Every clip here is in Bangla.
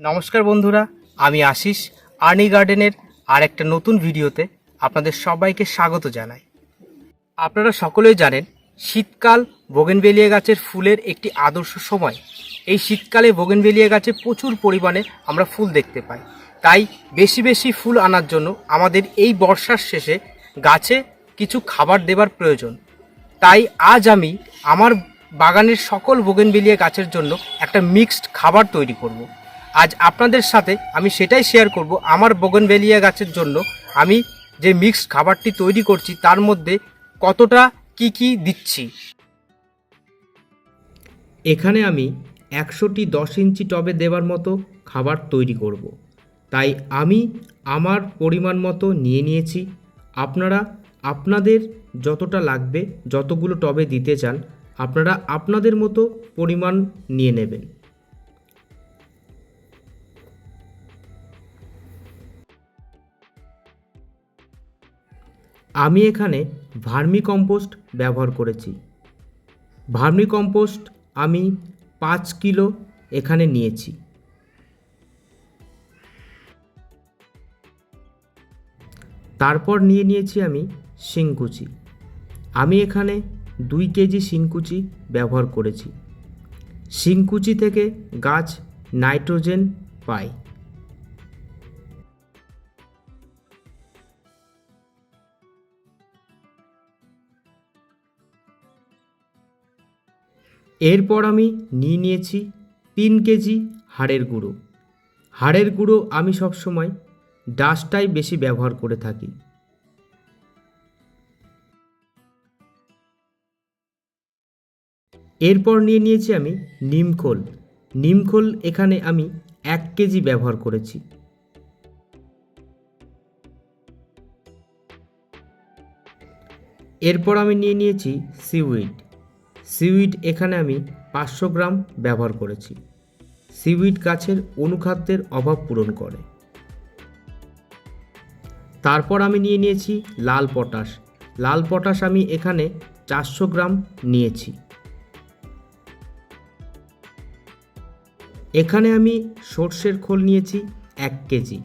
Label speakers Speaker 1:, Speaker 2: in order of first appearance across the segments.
Speaker 1: নমস্কার বন্ধুরা, আমি আশিস। আর্নি গার্ডেনের আর একটা নতুন ভিডিওতে আপনাদের সবাইকে স্বাগত জানাই। আপনারা সকলেই জানেন, শীতকাল বোগেনভেলিয়া গাছের ফুলের একটি আদর্শ সময়। এই শীতকালে বোগেনভেলিয়া গাছে প্রচুর পরিমাণে আমরা ফুল দেখতে পাই। তাই বেশি বেশি ফুল আনার জন্য আমাদের এই বর্ষার শেষে গাছে কিছু খাবার দেবার প্রয়োজন। তাই আজ আমি আমার বাগানের সকল বোগেনভেলিয়া গাছের জন্য একটা মিক্সড খাবার তৈরি করব। আজ আপনাদের সাথে আমি সেটাই শেয়ার করব আমার বোগেনভেলিয়া গাছের জন্য। আমি যে মিক্সড খাবারটি তৈরি করছি, তার মধ্যে কতটা কি কি দিচ্ছি? এখানে আমি একশোটি দশ ইঞ্চি টবে দেওয়ার মতো খাবার তৈরি করব। তাই আমি আমার পরিমাণ মতো নিয়ে নিয়েছি। আপনারা, আপনাদের যতটা লাগবে, যতগুলো টবে দিতে চান, আপনারা আপনাদের মতো পরিমাণ নিয়ে নেবেন। আমি এখানে ভার্মি কম্পোস্ট ব্যবহার করেছি। ভার্মি কম্পোস্ট আমি পাঁচ কিলো এখানে নিয়েছি। তারপর নিয়ে নিয়েছি আমি শিংকুচি। আমি এখানে দুই কেজি শিংকুচি ব্যবহার করেছি। শিংকুচি থেকে গাছ নাইট্রোজেন পায় এরপর আমি নিয়ে নিয়েছি তিন কেজি হাড়ের গুঁড়ো। হাড়ের গুঁড়ো আমি সবসময় ডাস্টটাই বেশি ব্যবহার করে থাকি। এরপর নিয়ে নিয়েছি আমি নিমখোল নিমখোল এখানে আমি এক কেজি ব্যবহার করেছি। এরপর আমি নিয়ে নিয়েছি সিউইড। সিউইড এখানে আমি পাঁচশো গ্রাম ব্যবহার করেছি। সিউইড গাছের অনুখাদ্যের অভাব পূরণ করে। তারপর আমি নিয়ে নিয়েছি লাল পটাশ। লাল পটাশ আমি এখানে চারশো গ্রাম নিয়েছি। এখানে আমি সর্ষের খোল নিয়েছি এক কেজি।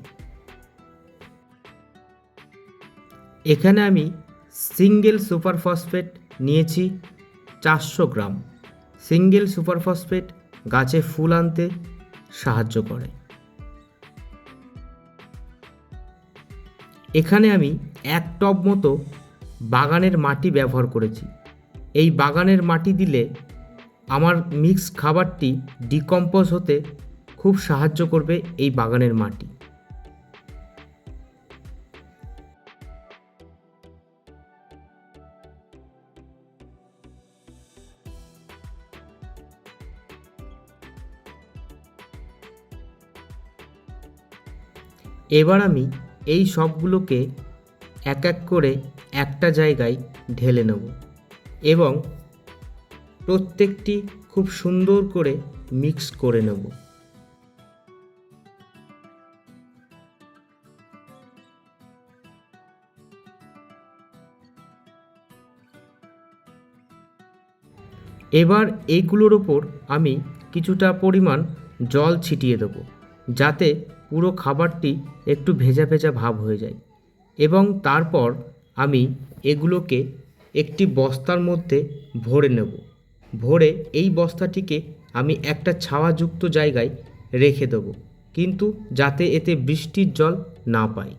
Speaker 1: এখানে আমি সিঙ্গেল সুপার ফসফেট নিয়েছি চারশো গ্রাম। সিঙ্গেল সুপারফসফেট গাছে ফুল আনতে সাহায্য করে। এখানে আমি এক টব মতো বাগানের মাটি ব্যবহার করেছি। এই বাগানের মাটি দিলে আমার মিক্স খাবারটি ডিকম্পোজ হতে খুব সাহায্য করবে এই বাগানের মাটি। এবার আমি এই সবগুলোকে এক এক করে একটা জায়গায় ঢেলে নেব এবং প্রত্যেকটি খুব সুন্দর করে মিক্স করে নেব। এবার এইগুলোর ওপর আমি কিছুটা পরিমাণ জল ছিটিয়ে দেবো যাতে পুরো খাবারটি একটু ভেজা ভেজা ভাব হয়ে যায়। এবং তারপর আমি এগুলোকে একটি বস্তার মধ্যে ভরে নেব। ভরে এই বস্তাটিকে আমি একটা ছাওয়াযুক্ত জায়গায় রেখে দেবো। কিন্তু যাতে এতে বৃষ্টির জল না পায়।